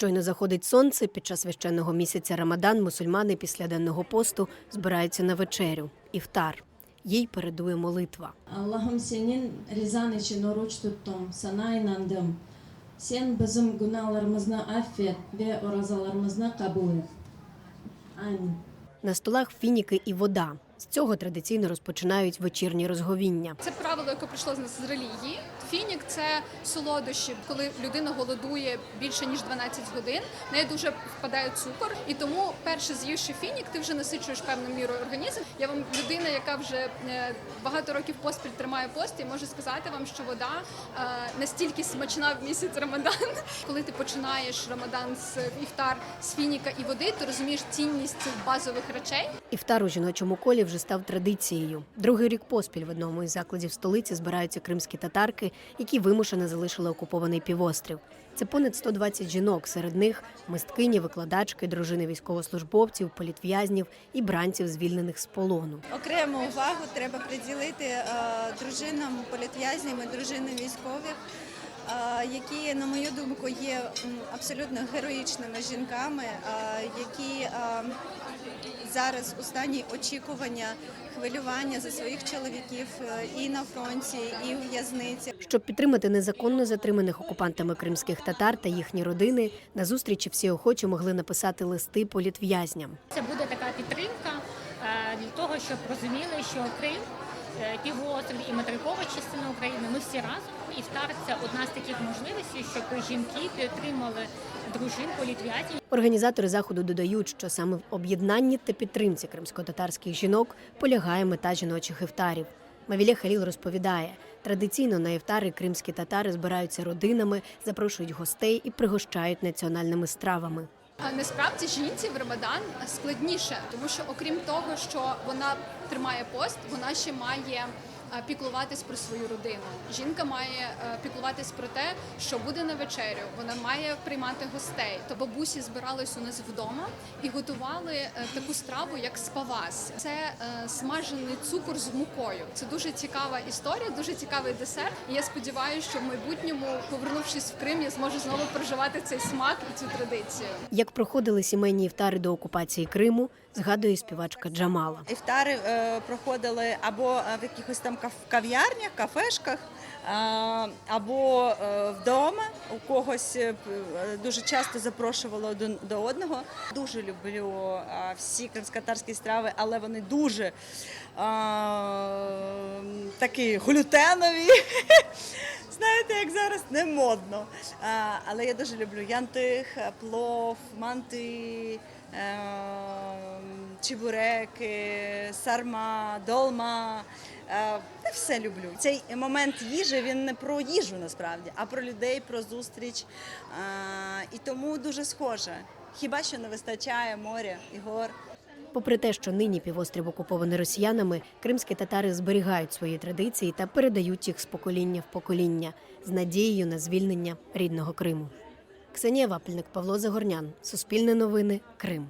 Щойно заходить сонце. Під час священного місяця Рамадан мусульмани після денного посту збираються на вечерю іфтар. Їй передує молитва. Allah'ım senin rızan için oruç tuttum, sana inandım. Sen bizim günahlarımızı affet ve orazalarımızı kabul et. Амінь. На столах фініки і вода. З цього традиційно розпочинають вечірні розговіння. Це правило, яке прийшло з нас з релігії. Фінік це солодощі, коли людина голодує більше ніж 12 годин. В неї дуже впадає цукор, і тому перше з'ївши фінік, ти вже насичуєш певною мірою організм. Я вам людина, яка вже е, багато років поспіль тримає пост, і можу сказати вам, що вода е, настільки смачна в місяць Рамадан. Коли ти починаєш Рамадан з іфтар з фініка і води, ти розумієш цінність базових речей. Іфтар у жіночому колі вже став традицією. Другий рік поспіль в одному із закладів столиці збираються кримські татарки, які вимушено залишили окупований півострів. Це понад 120 жінок. Серед них мисткині, викладачки, дружини військовослужбовців, політв'язнів і бранців, звільнених з полону. Окрему увагу треба приділити е, дружинам політв'язням і дружинам військових, які, на мою думку, є абсолютно героїчними жінками, які зараз у стані очікування, хвилювання за своїх чоловіків е, і на фронті, і у в'язниці. Щоб підтримати незаконно затриманих окупантами кримських татар та їхні родини, на зустрічі всі охочі могли написати листи політв'язням. Це буде така підтримка е, для того, щоб розуміли, що Крим, е, півострів і материкова частина України. Ми всі разом. І ФТАР – це одна з таких можливостей, щоб жінки підтримали дружин політв'язнів. Організатори заходу додають, що саме в об'єднанні та підтримці кримсько-татарських жінок полягає мета жіночих івтарів. Мавілє Халіл розповідає, традиційно на івтари кримські татари збираються родинами, запрошують гостей і пригощають національними стравами. Насправді жінці в Рамадан складніше, тому що окрім того, що вона тримає пост, вона ще має піклуватись про свою родину. Жінка має е, піклуватись про те, що буде на вечерю. Вона має приймати гостей. То бабусі збирались у нас вдома і готували е, таку страву, як спавас. Це е, смажений цукор з мукою. Це дуже цікава історія, дуже цікавий десерт. І я сподіваюся, що в майбутньому, повернувшись в Крим, я зможу знову проживати цей смак і цю традицію. Як проходили сімейні івтари до окупації Криму, згадує співачка Джамала. Іфтари е, проходили або е, в якихось там кав'ярнях, кафешках, або е, вдома. У когось дуже часто запрошували один до одного. Дуже люблю всі кримськотарські страви, але вони дуже такі глютенові. Знаєте, як зараз не модно. А, але я дуже люблю янтих, плов, манти, е, чебуреки, сарма, долма. Е, все люблю. Цей момент їжі він не про їжу насправді, а про людей, про зустріч. Е, І тому дуже схоже. Хіба що не вистачає моря і гор. Попри те, що нині півострів окупований росіянами, кримські татари зберігають свої традиції та передають їх з покоління в покоління з надією на звільнення рідного Криму. Ксенія Вапельник, Павло Загорнян, Суспільне новини, Крим.